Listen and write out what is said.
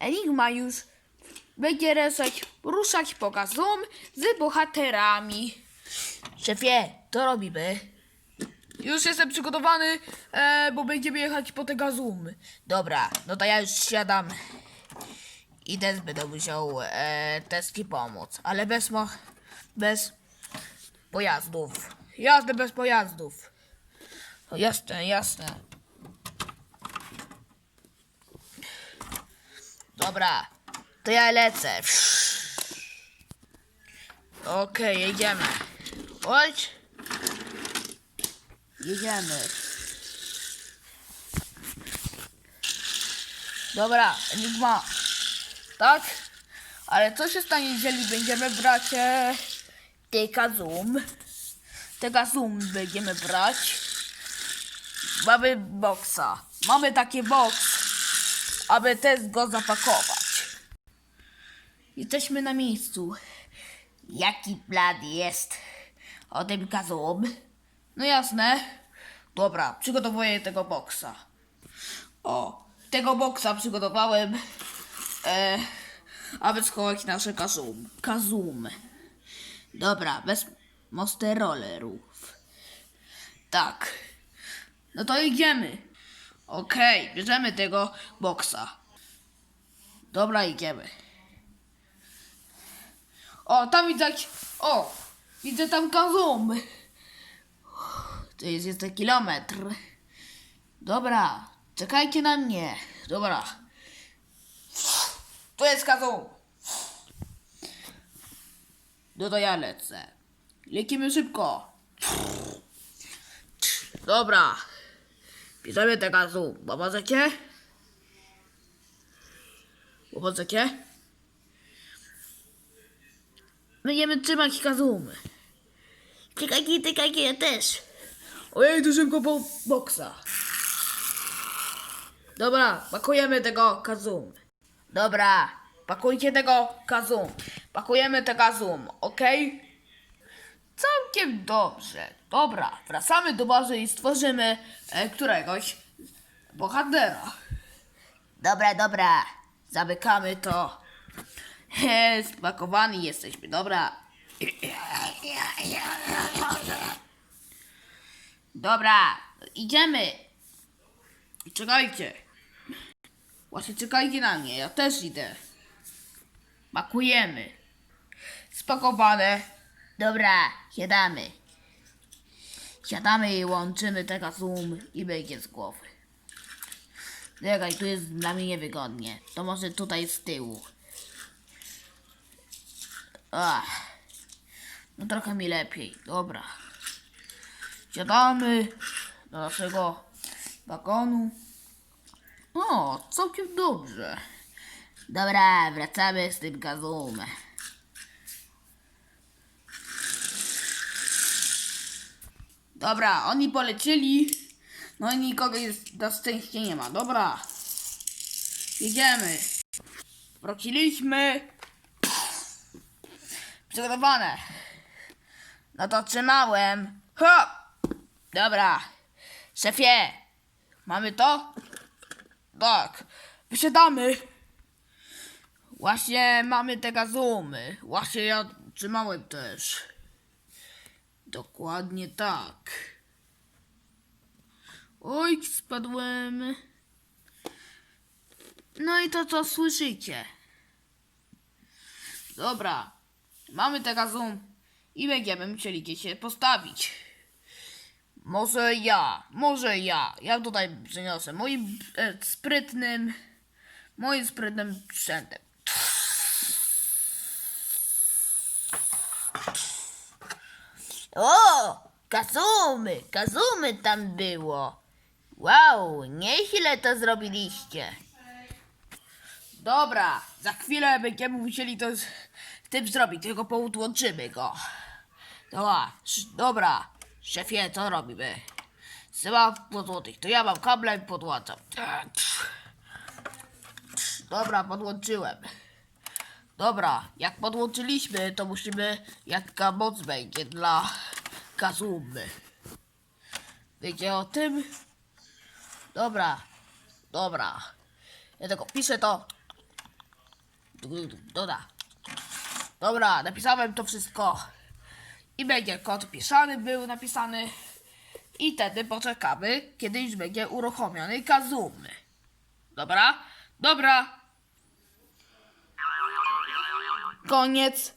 Enigma już będzie ruszać, ruszać po Zoom z bohaterami. Szefie, to robimy. Już jestem przygotowany, e, bo będziemy jechać po te gazumy. Dobra, no to ja już siadam. I też będę musiał e, Teski pomóc, ale bez, mo- bez pojazdów. Jazdę bez pojazdów. Jasne, jasne. Dobra, to ja lecę. Okej, jedziemy. Chodź. Jedziemy. Dobra, Enigma. Tak? Ale co się stanie, jeżeli będziemy brać e, Zoom? Teka Zoom będziemy brać. Mamy boksa. Mamy taki boks, aby też go zapakować. Jesteśmy na miejscu. Jaki plan jest o tym Zoom? No jasne. Dobra, przygotowuję tego boksa. O, tego boksa przygotowałem, e, aby schować nasze kazum, kazumy. Dobra, bez monsterollerów. Tak. No to idziemy. Okej, bierzemy tego boksa. Dobra, idziemy. O, tam widzę... jak- O, widzę tam kazum. To jest jeszcze kilometr. Dobra, czekajcie na mnie. Dobra. Tu jest kazum. No to ja lecę. Lecimy szybko. Dobra. Bierzemy te kazum. Pomożecie? Pomożecie? Będziemy trzymać kazumy. Czekajcie, czekajcie, ja też. Ojej, tu szybko po boksa. Dobra, pakujemy tego kazum. Dobra, pakujcie tego kazum. Pakujemy te kazum, okej? Całkiem dobrze. Dobra, wracamy do bazy i stworzymy e, któregoś bohatera. Dobra, dobra. Zamykamy to. He, spakowani jesteśmy, dobra. Dobra, idziemy. Czekajcie. Właśnie czekajcie na mnie, ja też idę. Pakujemy. Spakowane. Dobra, siadamy. Siadamy i łączymy tego zoom i będzie z głowy. Czekaj, tu jest dla mnie niewygodnie. To może tutaj z tyłu. Ach. No trochę mi lepiej. Dobra. Siadamy do naszego wagonu. O, całkiem dobrze. Dobra, wracamy z tym gazumem. Dobra, oni polecieli. No i nikogo jest na szczęście nie ma. Dobra. Jedziemy. Wróciliśmy. Przygotowane. No to trzymałem. Dobra. Szefie, mamy to? Tak. Wysiadamy. Właśnie mamy te gazumy. Właśnie ja trzymałem też. Dokładnie tak. Oj, spadłem. No i to co słyszycie? Dobra. Mamy te gazum i będziemy musieli gdzieś się postawić. Może ja, może ja. Ja tutaj przyniosę moim e, sprytnym, moim sprytnym sprzętem. O, kazumy, kazumy tam było. Wow, nieźle to zrobiliście. Dobra, za chwilę będziemy musieli to z tym zrobić, tylko podłączymy go. Dobra, dobra, szefie, co robimy? Trzeba podłączyć, to ja mam kable i podłączam. Dobra, podłączyłem. Dobra, jak podłączyliśmy, to musimy, jaka moc będzie dla Kazumy. Wiecie o tym? Dobra, dobra. Ja tylko piszę to. Doda. Dobra, napisałem to wszystko. I będzie kod pisany był napisany. I wtedy poczekamy, kiedy już będzie uruchomiony Kazum. Dobra? Dobra. Koniec.